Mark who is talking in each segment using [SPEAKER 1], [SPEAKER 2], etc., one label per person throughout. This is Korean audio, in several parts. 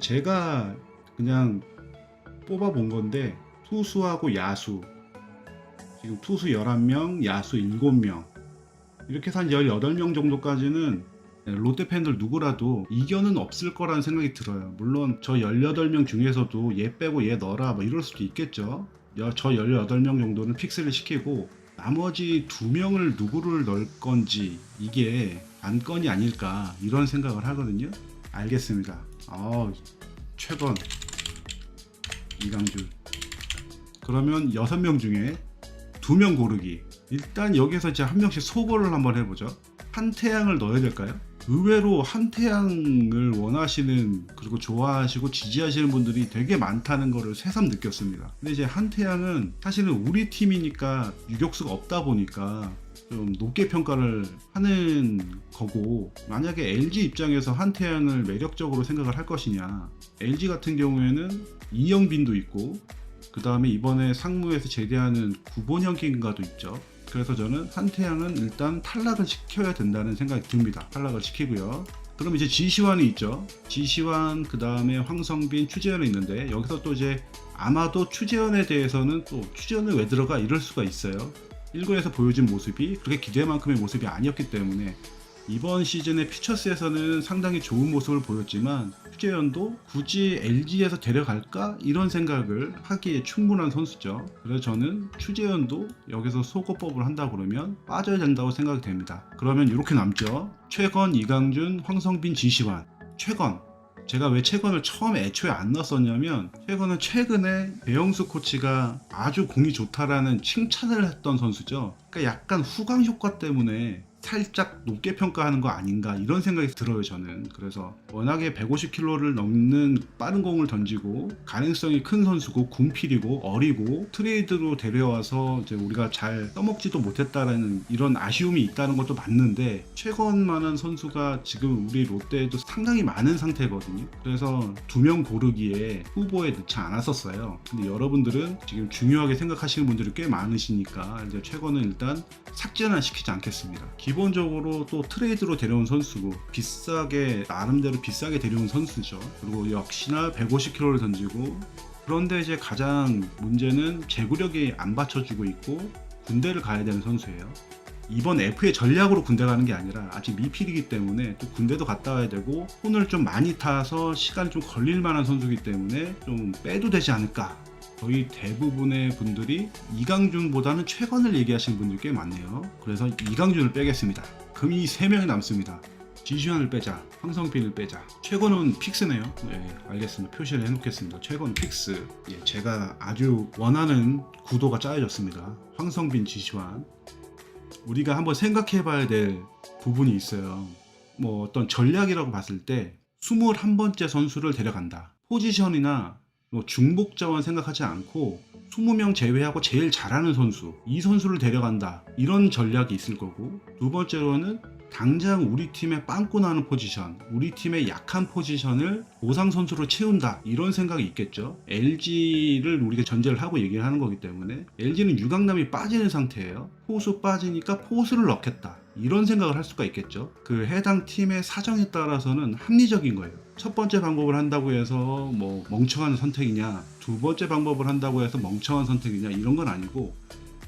[SPEAKER 1] 제가 그냥 뽑아본 건데 투수하고 야수 지금 투수 11명, 야수 7명 이렇게 해서 한 18명 정도까지는 롯데 팬들 누구라도 이견은 없을 거라는 생각이 들어요. 물론 저 18명 중에서도 얘 빼고 얘 넣어라 뭐 이럴 수도 있겠죠. 여- 저 18명 정도는 픽스를 시키고 나머지 두 명을 누구를 넣을 건지 이게 안건이 아닐까 이런 생각을 하거든요. 알겠습니다. 아 최건 이강준 그러면 6명 중에 두명 고르기 일단 여기서 이제 한 명씩 소거를 한번 해보죠. 한태양을 넣어야 될까요? 의외로 한태양을 원하시는 그리고 좋아하시고 지지하시는 분들이 되게 많다는 거를 새삼 느꼈습니다. 근데 이제 한태양은 사실은 우리 팀이니까 유격수가 없다 보니까 좀 높게 평가를 하는 거고 만약에 LG 입장에서 한태양을 매력적으로 생각을 할 것이냐 LG 같은 경우에는 이영빈도 있고 그 다음에 이번에 상무에서 제대하는 구본혁인가도 있죠. 그래서 저는 한태양은 일단 탈락을 시켜야 된다는 생각이 듭니다. 탈락을 시키고요. 그럼 이제 지시환이 있죠. 지시환 그 다음에 황성빈, 추재현이 있는데 여기서 또 이제 아마도 추재현에 대해서는 또 추재현을 왜 들어가 이럴 수가 있어요. 1군에서 보여준 모습이 그렇게 기대만큼의 모습이 아니었기 때문에 이번 시즌의 피처스에서는 상당히 좋은 모습을 보였지만 추재현도 굳이 LG에서 데려갈까 이런 생각을 하기에 충분한 선수죠. 그래서 저는 추재현도 여기서 소거법을 한다 그러면 빠져야 된다고 생각이 됩니다. 그러면 이렇게 남죠. 최건, 이강준, 황성빈, 지시환. 최건 제가 왜 최건을 처음에 애초에 안 넣었었냐면 최건은 최근에 배영수 코치가 아주 공이 좋다라는 칭찬을 했던 선수죠. 그러니까 약간 후광 효과 때문에 살짝 높게 평가하는 거 아닌가 이런 생각이 들어요 저는. 그래서 워낙에 150km를 넘는 빠른 공을 던지고 가능성이 큰 선수고 군필이고 어리고 트레이드로 데려와서 이제 우리가 잘 써먹지도 못했다라는 이런 아쉬움이 있다는 것도 맞는데 최건만한 선수가 지금 우리 롯데에도 상당히 많은 상태거든요. 그래서 두 명 고르기에 후보에 넣지 않았었어요. 근데 여러분들은 지금 중요하게 생각하시는 분들이 꽤 많으시니까 이제 최건은 일단 삭제는 시키지 않겠습니다. 기본적으로 또 트레이드로 데려온 선수고 비싸게 나름대로 비싸게 데려온 선수죠. 그리고 역시나 150km를 던지고 그런데 이제 가장 문제는 제구력이 안 받쳐주고 있고 군대를 가야 되는 선수예요. 이번 F의 전략으로 군대 가는 게 아니라 아직 미필이기 때문에 또 군대도 갔다 와야 되고 손을 좀 많이 타서 시간이 좀 걸릴 만한 선수이기 때문에 좀 빼도 되지 않을까 거의 대부분의 분들이 이강준보다는 최건을 얘기하시는 분들이 꽤 많네요. 그래서 이강준을 빼겠습니다. 그럼 이세 명이 남습니다. 지시환을 빼자, 황성빈을 빼자. 최건은 픽스네요. 네, 알겠습니다. 표시를 해놓겠습니다. 최건 픽스. 예, 제가 아주 원하는 구도가 짜여졌습니다. 황성빈, 지시환. 우리가 한번 생각해봐야 될 부분이 있어요. 뭐 어떤 전략이라고 봤을 때 21번째 선수를 데려간다. 포지션이나 뭐 중복 자원 생각하지 않고 20명 제외하고 제일 잘하는 선수 이 선수를 데려간다. 이런 전략이 있을 거고 두 번째로는 당장 우리 팀에 빵꾸 나는 포지션 우리 팀의 약한 포지션을 보상 선수로 채운다. 이런 생각이 있겠죠. LG를 우리가 전제를 하고 얘기를 하는 거기 때문에 LG는 유강남이 빠지는 상태예요. 포수 빠지니까 포수를 넣겠다 이런 생각을 할 수가 있겠죠 그 해당 팀의 사정에 따라서는 합리적인 거예요 첫 번째 방법을 한다고 해서 뭐 멍청한 선택이냐 두 번째 방법을 한다고 해서 멍청한 선택이냐 이런 건 아니고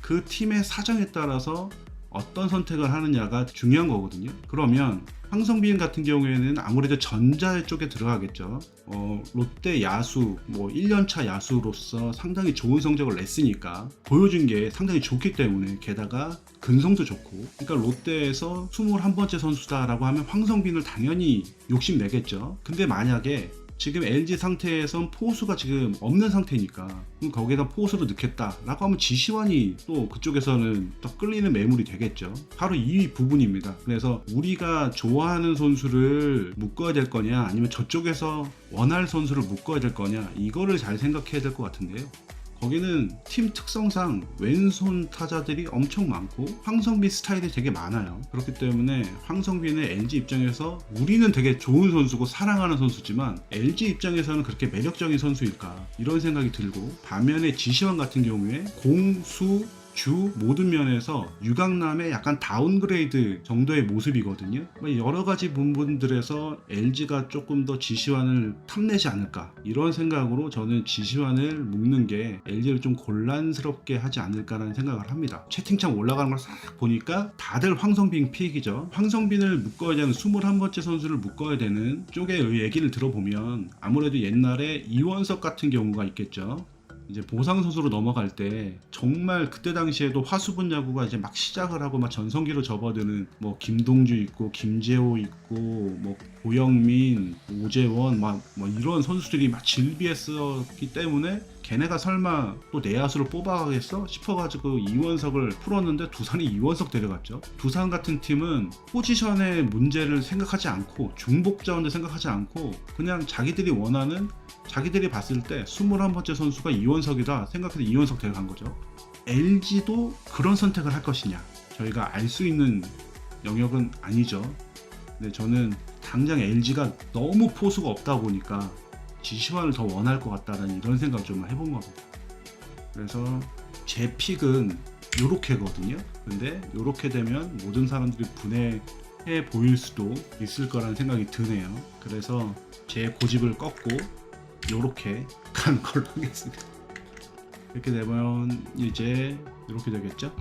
[SPEAKER 1] 그 팀의 사정에 따라서 어떤 선택을 하느냐가 중요한 거거든요. 그러면 황성빈 같은 경우에는 아무래도 전자 쪽에 들어가겠죠. 어, 롯데 야수, 뭐 1년차 야수로서 상당히 좋은 성적을 냈으니까 보여준 게 상당히 좋기 때문에 게다가 근성도 좋고 그러니까 롯데에서 21번째 선수다라고 하면 황성빈을 당연히 욕심내겠죠. 근데 만약에 지금 LG 상태에선 포수가 지금 없는 상태니까 그럼 거기에다 포수를 넣겠다라고 하면 지시환이 또 그쪽에서는 더 끌리는 매물이 되겠죠. 바로 이 부분입니다. 그래서 우리가 좋아하는 선수를 묶어야 될 거냐 아니면 저쪽에서 원할 선수를 묶어야 될 거냐 이거를 잘 생각해야 될 것 같은데요. 거기는 팀 특성상 왼손 타자들이 엄청 많고 황성빈 스타일이 되게 많아요. 그렇기 때문에 황성빈의 LG 입장에서 우리는 되게 좋은 선수고 사랑하는 선수지만 LG 입장에서는 그렇게 매력적인 선수일까 이런 생각이 들고 반면에 지시환 같은 경우에 공수 주 모든 면에서 유강남의 약간 다운그레이드 정도의 모습이거든요. 뭐 여러 가지 부분들에서 LG가 조금 더 지시환을 탐내지 않을까 이런 생각으로 저는 지시환을 묶는 게 LG를 좀 곤란스럽게 하지 않을까라는 생각을 합니다. 채팅창 올라가는 걸 싹 보니까 다들 황성빈 픽이죠. 황성빈을 묶어야 되는 21번째 선수를 묶어야 되는 쪽의 얘기를 들어보면 아무래도 옛날에 이원석 같은 경우가 있겠죠. 이제 보상 선수로 넘어갈 때 정말 그때 당시에도 화수분 야구가 이제 막 시작을 하고 막 전성기로 접어드는 뭐 김동주 있고 김재호 있고 뭐 고영민, 오재원 막뭐 이런 선수들이 막 질비했었기 때문에 걔네가 설마 또 내야수를 뽑아가겠어 싶어가지고 이원석을 풀었는데 두산이 이원석 데려갔죠. 두산 같은 팀은 포지션의 문제를 생각하지 않고 중복 자원을 생각하지 않고 그냥 자기들이 원하는 자기들이 봤을 때 21번째 선수가 이원석이다 생각해서 이원석 데려간 거죠. LG도 그런 선택을 할 것이냐 저희가 알 수 있는 영역은 아니죠. 근데 저는 당장 LG가 너무 포수가 없다 보니까 지시환을 더 원할 것 같다는 이런 생각을 좀 해본 겁니다. 그래서 제 픽은 요렇게거든요. 근데 요렇게 되면 모든 사람들이 분해해 보일 수도 있을 거라는 생각이 드네요. 그래서 제 고집을 꺾고 요렇게 간 걸로 하겠습니다. 이렇게 되면 이제 이렇게 되겠죠?